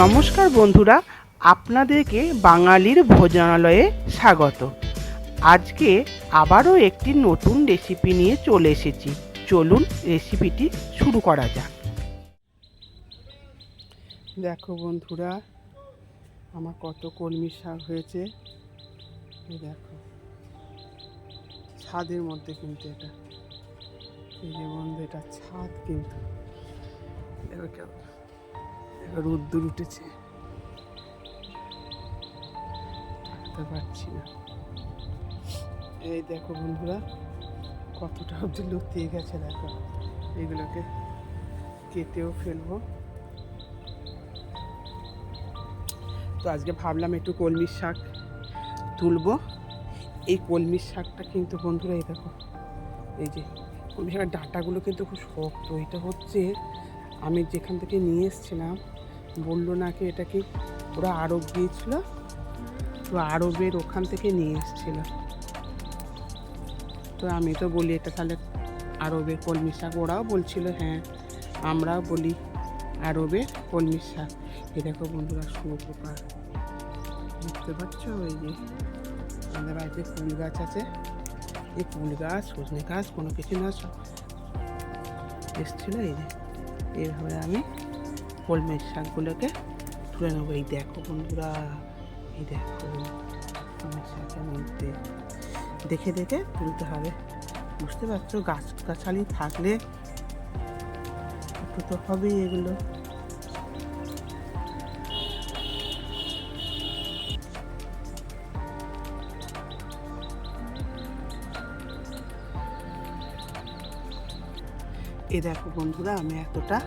নমস্কার বন্ধুরা, আপনাদেরকে বাঙালির ভোজনালয়ে স্বাগত। আজকে আবারও একটি নতুন রেসিপি নিয়ে চলে এসেছি। চলুন রেসিপিটি শুরু করা যাক। দেখো বন্ধুরা, আমার কত কলমি শাক হয়েছে। দেখো, ছাদের মধ্যে কিন্তু এটা। এই যে বন্ধু, এটা ছাদ কিন্তু। দেখো কেমন? রোদ্দুর উঠেছে। থাকতে পারছি না। এই দেখো বন্ধুরা, কতটা অবধি লতিয়ে গেছে দেখো। এগুলোকে কেটেও ফেলব। তো আজকে ভাবলাম একটু কলমির শাক তুলবো। এই কলমির শাকটা কিন্তু বন্ধুরা, এই দেখো, এই যে, কলমি শাকের ডাঁটাগুলো কিন্তু খুব শক্ত। এটা হচ্ছে আমি যেখান থেকে নিয়ে এসেছিলাম, বলল নাকি এটা কি ওরা আরব গিয়েছিল? তো আরবের ওখান থেকে নিয়ে এসেছিল। তো আমি তো বলি, এটা তাহলে আরবের কলমি শাক। ওরাও বলছিল হ্যাঁ আমরাও বলি আরবের কলমি শাক। এ দেখো বন্ধুরা শুয়োপোকা বুঝতে পারছ? ওই যে আমাদের বাড়িতে ফুল গাছ আছে। এই ফুল গাছ, সজনে গাছ, কোনো কিছু না এসছিল এই যে। এইভাবে আমি কলমের শাকগুলোকে তুলে নেব। এই দেখো বন্ধুরা, এই দেখো কলমের শাকের মধ্যে। দেখে দেখে তুলতে হবে। বুঝতে পারছ? গাছ গাছালি থাকলে একটু তো হবেই এগুলো। এ দেখো বন্ধুরা, আমি এতটা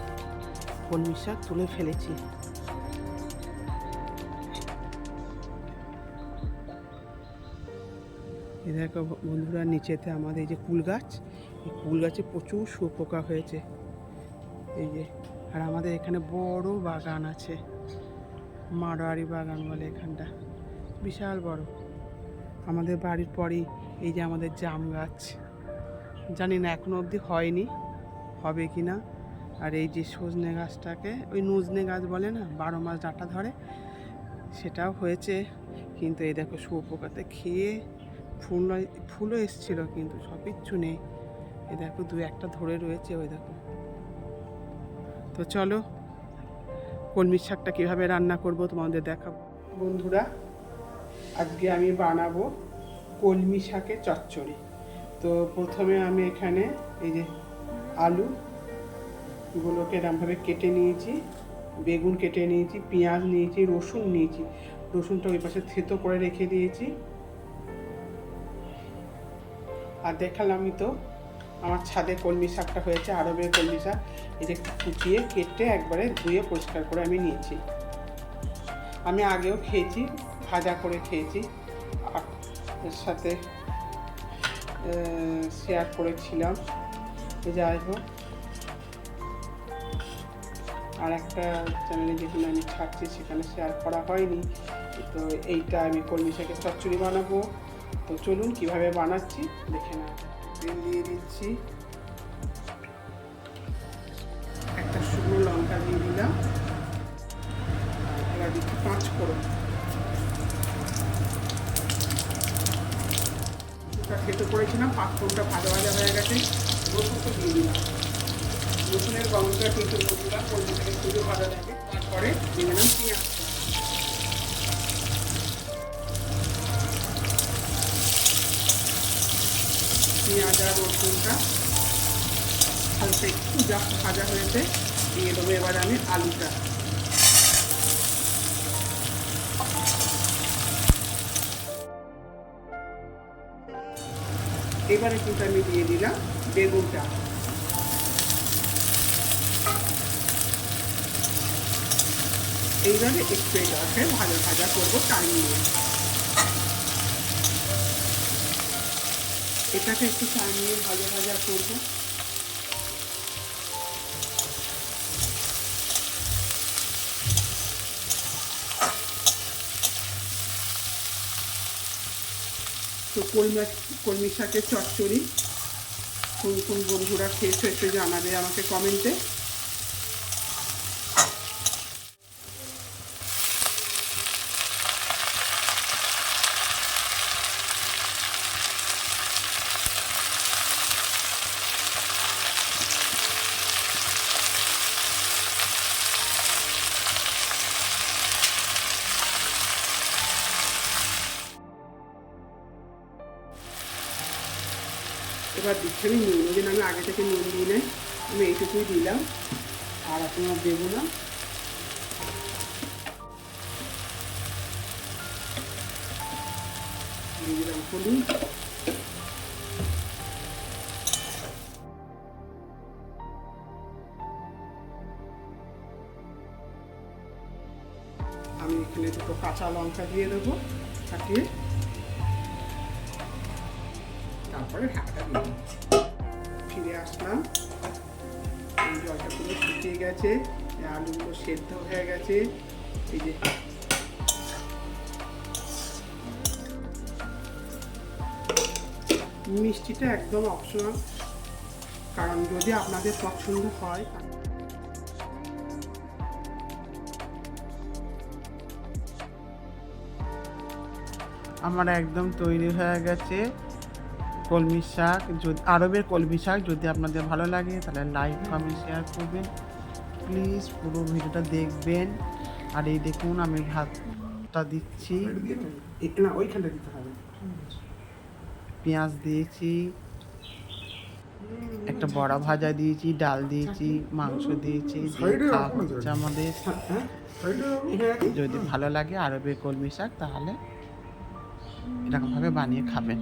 কলমি শাক তুলে ফেলেছি। এ দেখো বন্ধুরা, নিচেতে আমাদের এই যে কুল গাছ, এই কুল গাছে প্রচুর শুয়োপোকা হয়েছে। এই যে, আর আমাদের এখানে বড় বাগান আছে মারোয়ারি বাগান বলে এখানটা। বিশাল বড়। আমাদের বাড়ির পরেই এই যে আমাদের জাম গাছ। জানি না, এখনও অবধি হয়নি। হবে কি না? আর এই যে সজনে গাছটাকে, ওই নজনে গাছ বলে না, বারো মাস ডাঁটা ধরে, সেটাও হয়েছে। কিন্তু এই দেখো শুয়োপোকাতে খেয়ে ফুল ফুলও এসছিল, কিন্তু সব কিচ্ছু নেই। এই দেখো দু একটা ধরে রয়েছে, ওই দেখো। তো চলো, কলমির শাকটা কীভাবে রান্না করব তোমাদের দেখাবো। বন্ধুরা, আজকে আমি বানাবো কলমি শাকের চচ্চড়ি। তো প্রথমে আমি এখানে এই যে আলু গুলোকে এরমভাবে কেটে নিয়েছি, বেগুন কেটে নিয়েছি, পেঁয়াজ নিয়েছি, রসুন নিয়েছি। রসুনটা ওই পাশে থেতো করে রেখে দিয়েছি। আর দেখালামই তো, আমার ছাদে কলমি শাকটা হয়েছে, আরবের কলমি শাক। এটা কুচিয়ে কেটে একবারে ধুয়ে পরিষ্কার করে আমি নিয়েছি। আমি আগেও খেয়েছি, ভাজা করে খেয়েছি। আর সাথে শেয়ার করেছিলাম। যাই হোক আর একটা চ্যানেলে যেখানে আমি ছাড়ছি সেখানে শেয়ার করা হয়নি। তো এইটা আমি কলমি শাকের চচ্চড়ি বানাবো। তো চলুন কীভাবে বানাচ্ছি, দেখে না তেল দিয়ে দিচ্ছি। একটা শুকনো লঙ্কা দিয়ে দিলাম। এবার দিচ্ছি পাঁচ ফোড়ন। খেতে করেছিলাম, পাঁচ ফোড়নটা ভাজা ভাজা হয়ে গেছে। রসুনটা দিয়ে কিন্তু বন্ধুরা কলমিটাকে খুবই ভালো লাগে তারপরে দিয়ে পেঁয়াজ আর রসুনটা হালকা একটু যা ভাজা হয়েছে, দিয়ে দেবো এবার আমি আলুটা। এবারে কিন্তু আমি দিয়ে দিলাম বেগুনটা। এইভাবে একটু এটাকে ভালো ভাজা করব টাইম নিয়ে। এটাকে একটু টাইম নিয়ে ভাজা ভাজা করব। কলমি কলমি শাকের চচ্চড়ি। কোন কোন বন্ধুরা খেয়েছো একটু জানাবে আমাকে কমেন্টে এবার দিচ্ছি, আমি নুন। জন্য আমি আগে থেকে নুন দিই নাই আমি এইটুকুই দিলাম। আর আর দেবো না। আমি এখানে দুটো কাঁচা লঙ্কা দিয়ে দেবো ফাটিয়ে তারপরে ঢাকা দিয়ে দেবো। ফিরে আসলাম এই জলটা পুরো শুকিয়ে গেছে। আলুগুলো সেদ্ধ হয়ে গেছে। এই যে। মিষ্টিটা একদম অপশনাল কারণ যদি আপনাদের পছন্দ হয়, আমার একদম তৈরি হয়ে গেছে। কলমি শাক যদি আরবের কলমি শাক যদি আপনাদের ভালো লাগে তাহলে লাইক কমেন্ট শেয়ার করবেন। প্লিজ পুরো ভিডিওটা দেখবেন। আর এই দেখুন আমি ভাতটা দিচ্ছি। না ওইখানটা দিতে হবে। পেঁয়াজ দিয়েছি। একটা বড়া ভাজা দিয়েছি ডাল দিয়েছি মাংস দিয়েছি হচ্ছে আমাদের। যদি ভালো লাগে আরবের কলমি শাক তাহলে এরকমভাবে বানিয়ে খাবেন।